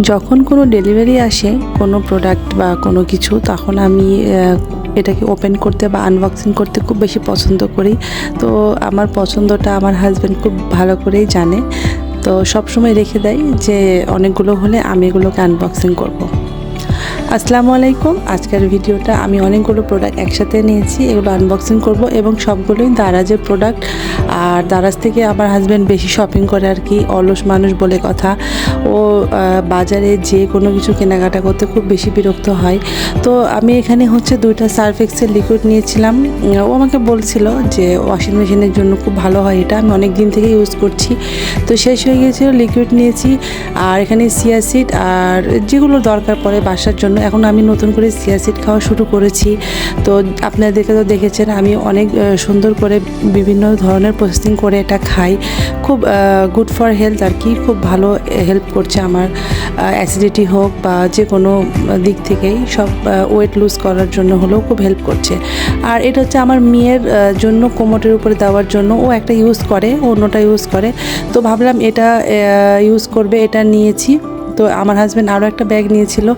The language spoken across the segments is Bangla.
যখন কোনো ডেলিভারি আসে কোনো প্রোডাক্ট বা কোনো কিছু, তখন আমি এটাকে ওপেন করতে বা আনবক্সিং করতে খুব বেশি পছন্দ করি। তো আমার পছন্দটা আমার হাজব্যান্ড খুব ভালো করেই জানে। তো সব সময় রেখে দেয় যে অনেকগুলো হলে আমি এগুলোকে আনবক্সিং করব। আসসালামু আলাইকুম। আজকের ভিডিওটা আমি অনেকগুলো প্রোডাক্ট একসাথে নিয়েছি, এগুলো আনবক্সিং করব এবং সবগুলোই দারাজের প্রোডাক্ট আর দারাজ থেকে আমার হাজব্যান্ড বেশি শপিং করে আর কি, অলস মানুষ বলে কথা। ও বাজারে যে কোনো কিছু কেনাকাটা করতে খুব বেশি বিরক্ত হয়। তো আমি এখানে হচ্ছে দুইটা সার্ফ এক্সেল লিকুইড নিয়েছিলাম। ও আমাকে বলছিল যে ওয়াশিং মেশিনের জন্য খুব ভালো হয় এটা, আমি অনেক দিন থেকে ইউজ করছি। তো শেষ হয়ে গিয়েছিল লিকুইড নিয়েছি। আর এখানে সিয়াসিড আর যেগুলো দরকার পড়ে বাসার জন্য, এখন আমি নতুন করে সিয়াসিড খাওয়া শুরু করেছি। তো আপনাদেরকে তো দেখেছেন, আমি অনেক সুন্দর করে বিভিন্ন ধরনের প্রসেসিং করে এটা খাই। খুব গুড ফর হেলথ আর কি, খুব ভালো হেল্প করছে আমার। অ্যাসিডিটি হোক বা যে কোনো দিক থেকেই সব ওয়েট লুজ করার জন্য হলেও খুব হেল্প করছে। আর এটা হচ্ছে আমার মেয়ের জন্য কোমরের উপরে দেওয়ার জন্য ও একটা ইউজ করে অন্যটা ইউজ করে। তো ভাবলাম এটা ইউজ করবে, এটা নিয়েছি। তো আমার হাজব্যান্ড আরও একটা ব্যাগ নিয়েছিল।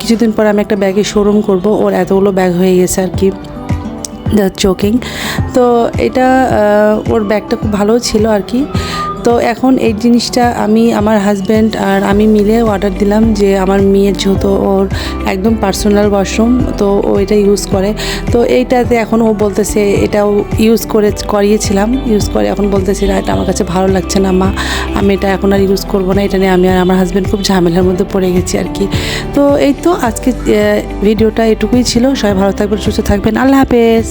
কিছুদিন পর আমি একটা ব্যাগে শোরুম করব। ওর এতগুলো ব্যাগ হয়ে গেছে আর কি। দ্য চোকিং তো এটা ওর ব্যাগটা খুব ভালো ছিল আর কি। তো এখন এই জিনিসটা আমি আমার হাজব্যান্ড আর আমি মিলে অর্ডার দিলাম যে আমার মেয়ের যেহেতু ওর একদম পার্সোনাল ওয়াশরুম তো ও এটা ইউজ করে। তো এইটাতে এখন ও বলতেছে এটাও ইউজ করে, করিয়েছিলাম। ইউজ করে এখন বলতেছে না, এটা আমার কাছে ভালো লাগছে না মা, আমি এটা এখন আর ইউজ করব না, এটা নিয়ে আমি আর আমার হাজব্যান্ড খুব ঝামেলার মধ্যে পড়ে গেছি আর কি। তো এই তো আজকে ভিডিওটা এটুকুই ছিল। সবাই ভালো থাকবেন, সুস্থ থাকবেন। আল্লাহ হাফেজ।